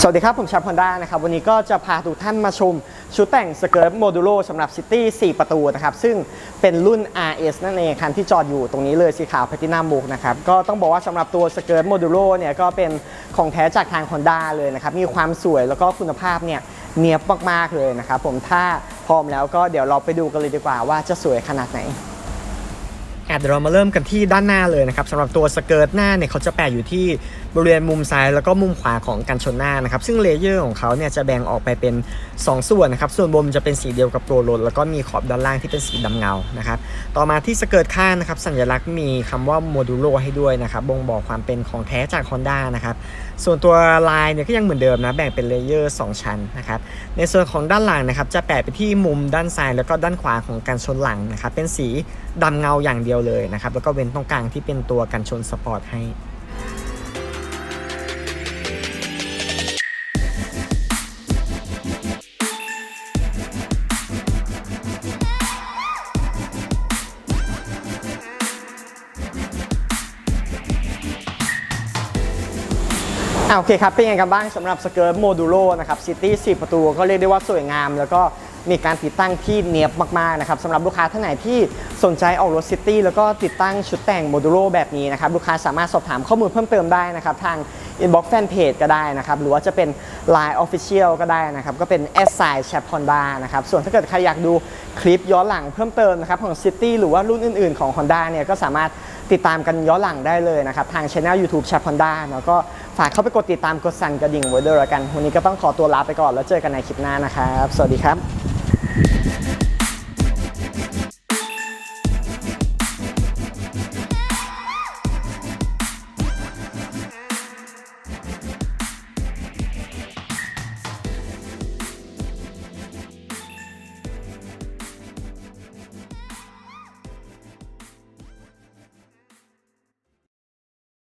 สวัสดีครับ ผมชาพอนด้านะครับ วันนี้ก็จะพาทุกท่านมาชม ชุดแต่งสเกิร์ตโมดูโลสำหรับซิตี้4ประตูนะครับ ซึ่งเป็นรุ่น RS นั่นเองคันที่จอดอยู่ตรงนี้เลยสีขาวแพทินัมบุกนะครับ ก็ต้องบอกว่าสำหรับตัวสเกิร์ตโมดูโลเนี่ย ก็เป็นของแท้จากทาง Honda เลยนะครับ มีความสวยแล้วก็คุณภาพเนี่ยเนียบมาก ๆ เลยนะครับผมถ้าพร้อมแล้วก็เดี๋ยวเราไปดูกันเลยดีกว่าว่าจะสวยขนาดไหนเดี๋ยวเรามาเริ่มกันที่ด้านหน้าเลยนะครับสำหรับตัวสเกิร์ตหน้าเนี่ยเขาจะแปะอยู่ที่ บริเวณมุมซ้ายแล้วก็มุมขวาของกันชนหน้านะครับซึ่งเลเยอร์ของเขาเนี่ยจะแบ่งออกไปเป็น 2 ส่วนนะครับส่วนบนจะเป็นสีเดียวกับตัวรถแล้วก็มีขอบด้านล่างที่เป็นสีดำเงานะครับต่อมาที่สเกิร์ตข้างนะครับสัญลักษณ์มีคำว่าโมดูโลให้ด้วยนะครับบ่งบอกความเป็นของแท้จาก Honda นะครับส่วนตัวลายเนี่ยก็ยังเหมือนเดิมนะแบ่งเป็นเลเยอร์สองชั้นนะครับในส่วนของด้านหลังนะครับจะแปะไปที่มุมด้านซ้ายแล้วก็ด้านขวาของกันชนหลังนะครับเป็นสีดำเงาอย่างเดียวเลยนะครับแล้วก็เว้นตรงกลางที่เป็นตัวกันชนสปอร์ตให้ อ่าโอเคครับ เป็นยังไงกันบ้างสำหรับสเกิร์ตโมดูโลนะครับซิตี้4ประตูก็เรียกได้ว่าสวยงาม แล้วก็มีการติดตั้งที่เนียบมากๆนะครับสำหรับลูกค้าท่านไหนที่สนใจออกรถซิตี้แล้วก็ติดตั้งชุดแต่งโมดูโลแบบนี้นะครับลูกค้าสามารถสอบถามข้อมูลเพิ่มเติมได้นะครับทาง inbox fan page ก็ได้นะครับหรือว่าจะเป็น Line Official ก็ได้นะครับก็เป็น s s i แชป Honda นะครับส่วนถ้าเกิดใครอยากดูคลิปย้อนหลังเพิ่มเติมนะครับของ City หรือว่ารุ่นอื่นๆของ Honda เนี่ยก็สามารถติดตามกันย้อนหลังได้เลยนะครับทาง Channel YouTube แชป Honda แล้วก็ ฝากเข้าไปกดติดตามกดสั่นกระดิ่งไว้ด้วยแล้วกัน วันนี้ก็ต้องขอตัวลาไปก่อนแล้วเจอกันในคลิปหน้านะครับ สวัสดีครับ